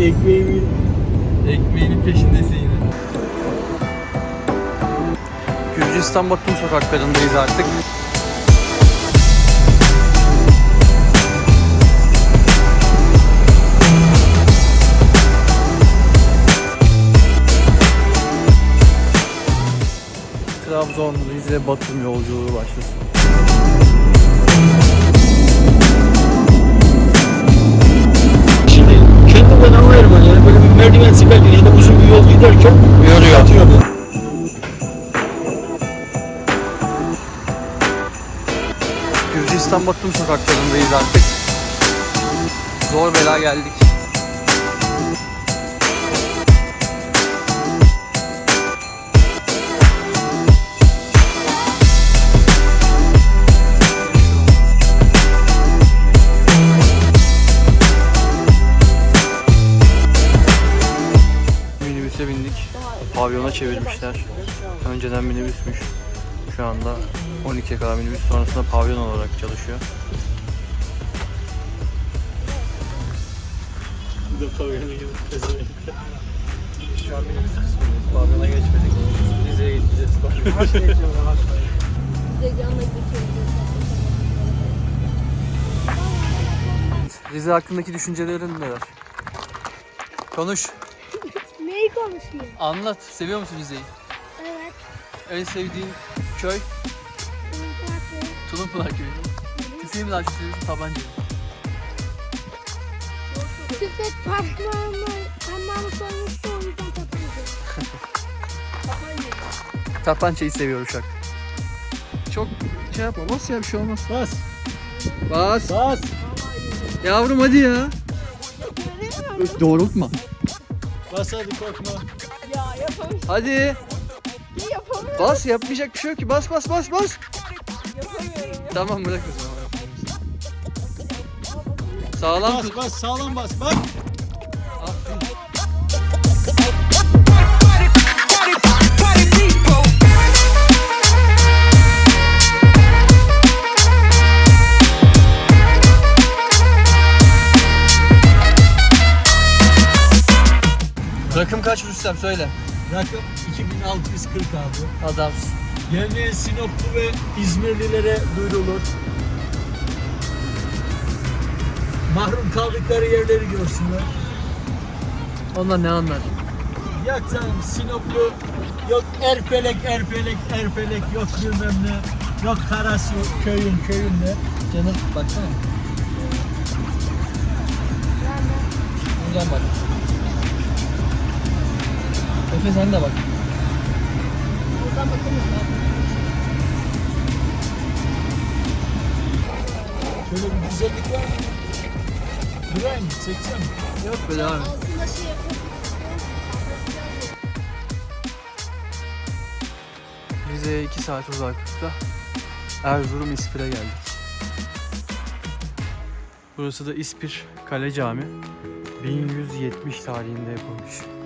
ekmeğimin Ekmeğinin peşindesin yine. Gürcistan Batum sokaklarındayız artık. Trabzon, Rize, Batum yolculuğu başlasın. Ya da uzun bir yol giderken Yoruyor. atıyor beni. Gürcistan Batum sokaklarındayız artık. Zor bela geldik. Pavyona çevirmişler. Önceden minibüsmüş. Şu anda 12'ye kadar minibüs sonrasında pavyon olarak çalışıyor. Şu an minibüs kısmındayız. Pavyona geçmedik. Rize'ye gideceğiz. Rize hakkındaki düşüncelerin neler? Konuş. Neyi konuşuyor? Anlat. Seviyor musun Rize'yi? Evet. En sevdiğin köy? Tulumpınar köyü. Tüfeği mi daha çok seviyorsun tabancayı mı? Tüfek parmağımı, parmağımı soymuştu o yüzden tapanca. Tapancayı seviyor uşak. Çok şey yapma. Bas ya bir şey olmaz. Bas Bas. bas. Yavrum hadi ya. Doğrultma. Bas hadi korkma. Hadi. Bas yapmayacak bir şey yok ki. Bas bas bas bas. Tamam bırak o zaman. Sağlam Bas bas sağlam bas bak. Rakım kaç Rüstem söyle. Rakım 2640 abi. Adamsın. Gelmeyen Sinoplu ve İzmirlilere duyurulur. Mahrum kaldıkları yerleri görsünler. Onlar ne anlar? Yok canım Sinoplu yok Erfelek Erfelek Erfelek yok bilmem ne. Yok Karasu köyün köyünde. Canım baksana. Buradan bak. Efe sen de bak. Şöyle bir güzellik var mı? Buraya mı? Çeksem. Yok be et. Aslında şey Rize'ye 2 saat uzaklıkta Erzurum İspir'e geldik. Burası da İspir Kale Cami. 1170 tarihinde yapılmış.